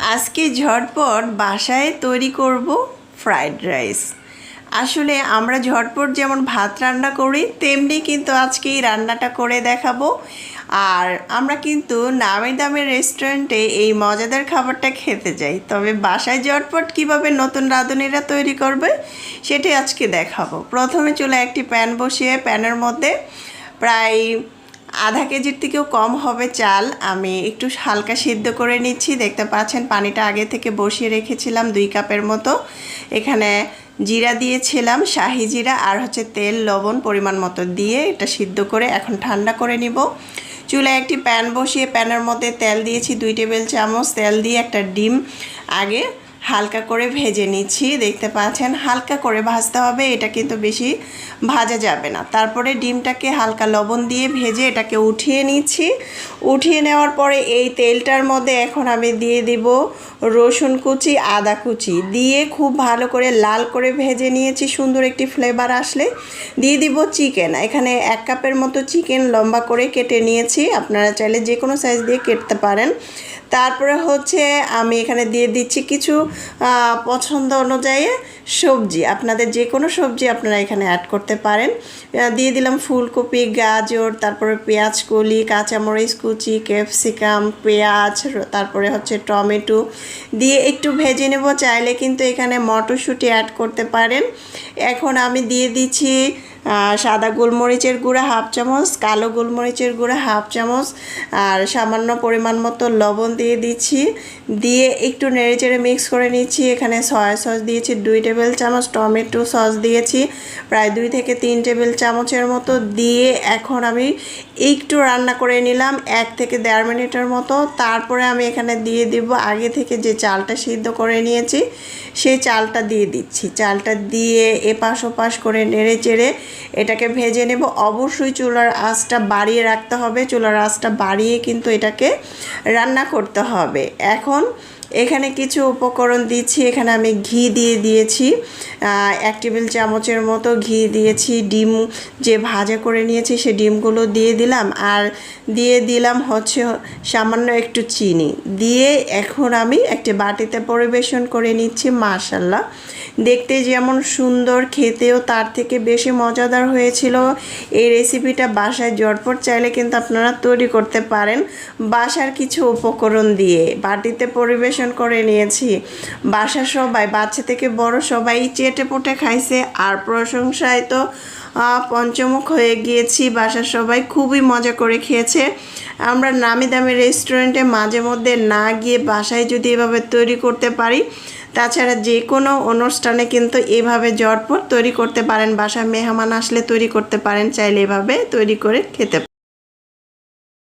আজকে ঝটপট বাসায় তৈরি করব ফ্রাইড রাইস। আসলে আমরা ঝটপট যেমন ভাত রান্না করি, তেমনি কিন্তু আজকে এই রান্নাটা করে দেখাবো। আর আমরা কিন্তু নামি দামের রেস্টুরেন্টে এই মজাদার খাবারটা খেতে যাই। তবে বাসায় ঝটপট কীভাবে নতুন রাঁধুনিরা তৈরি করবে সেটি আজকে দেখাবো। প্রথমে চলে একটি প্যান বসিয়ে, প্যানের মধ্যে প্রায় আধা কেজির থেকেও কম হবে চাল। আমি একটু হালকা সিদ্ধ করে নিচ্ছি। দেখতে পাচ্ছেন, পানিটা আগে থেকে বসিয়ে রেখেছিলাম দুই কাপের মতো। এখানে জিরা দিয়েছিলাম, শাহি জিরা আর হচ্ছে তেল, লবণ পরিমাণ মতো দিয়ে এটা সিদ্ধ করে এখন ঠান্ডা করে নিব। চুলায় একটি প্যান বসিয়ে প্যানের মধ্যে তেল দিয়েছি, দুই টেবিল চামচ তেল দিয়ে একটা ডিম। আগে হালকা করে ভেজে নিচ্ছি, দেখতে পাচ্ছেন? হালকা করে ভাজতে হবে, এটা কিন্তু বেশি ভাজা যাবে না। তারপরে ডিমটাকে হালকা লবণ দিয়ে ভেজে এটাকে উঠিয়ে নিচ্ছি। উঠিয়ে নেওয়ার পরে এই তেলটার মধ্যে এখন আমি দিয়ে দিব রসুন কুচি, আদা কুচি। দিয়ে খুব ভালো করে লাল করে ভেজে নিয়েছি, সুন্দর একটি ফ্লেভার আসলে। দিয়ে দিব চিকেন। এখানে এক কাপের মতো চিকেন লম্বা করে কেটে নিয়েছি। আপনারা চাইলে যে কোনো সাইজ দিয়ে কেটতে পারেন। তারপরে হচ্ছে আমি এখানে দিয়ে দিচ্ছি কিছু পছন্দ অনুযায়ী সবজি। আপনাদের যে কোনো সবজি আপনারা এখানে অ্যাড করতে পারেন। দিয়ে দিলাম ফুলকপি, গাজর, তারপরে পেঁয়াজ কলি, কাঁচামরিচ কুচি, ক্যাপসিকাম, পেঁয়াজ তারপরে হচ্ছে টমেটো। দিয়ে একটু ভেজে নেব, চাইলে কিন্তু এখানে মটরশুঁটি অ্যাড করতে পারেন। এখন আমি দিয়ে দিচ্ছি সাদা গোলমরিচের গুঁড়া হাফ চামচ, কালো গোলমরিচের গুঁড়া হাফ চামচ, আর সামান্য পরিমাণ মতো লবণ দিয়ে দিচ্ছি। দিয়ে একটু নেড়েচেড়ে মিক্স করে নিচ্ছি। এখানে সয়া সস দিয়েছি, দুই টেবিল চামচ, টমেটো সস দিয়েছি, প্রায় দুই থেকে তিন টেবিল চামচের মতো। দিয়ে এখন আমি একটু রান্না করে নিলাম, এক থেকে দেড় মিনিটের মতো। তারপরে আমি এখানে দিয়ে দিব আগে থেকে যে চালটা সিদ্ধ করে নিয়েছি, সেই চালটা দিয়ে দিচ্ছি। চালটা দিয়ে এপাশ ওপাশ করে নেড়ে চেড়ে এটাকে ভেজে নেব। অবশ্যই চুলার আঁচটা বাড়িয়ে রাখতে হবে। চুলার আঁচটা বাড়িয়ে কিন্তু এটাকে রান্না করতে হবে। এখন এখানে কিছু উপকরণ দিচ্ছি। এখানে আমি ঘি দিয়ে দিয়েছি। এক টেবিল চামচের মতো ঘি দিয়েছি, ডিম যে ভাজা করে নিয়েছি সে ডিমগুলো দিয়ে দিলাম। আর দিয়ে দিলাম হচ্ছে সামান্য একটু চিনি। দিয়ে এখন আমি একটি বাটিতে পরিবেশন করে নিচ্ছি, মাশাল্লাহ। দেখতে যেমন সুন্দর, খেতেও তার থেকে বেশি মজাদার হয়েছিল। এই রেসিপিটা বাসায় জটপট চাইলে কিন্তু আপনারা তৈরি করতে পারেন। বাসার কিছু উপকরণ দিয়ে বাটিতে পরিবেশন করে নিয়েছি। বাসার সবাই, বাচ্চা থেকে বড় সবাই চেটে পুটে খাইছে, আর প্রশংসায় তো পঞ্চমুখ হয়ে গিয়েছি, বাসার সবাই খুবই মজা করে খেয়েছে। আমরা নামি দামি রেস্টুরেন্টে মাঝে মধ্যে না গিয়ে বাসায় যদি এভাবে তৈরি করতে পারি, তাছাড়া যে কোনো অনুষ্ঠানে কিন্তু এভাবে জটপট তৈরি করতে পারেন। বাসায় মেহমান আসলে তৈরি করতে পারেন, চাইলে এভাবে তৈরি করে খেতে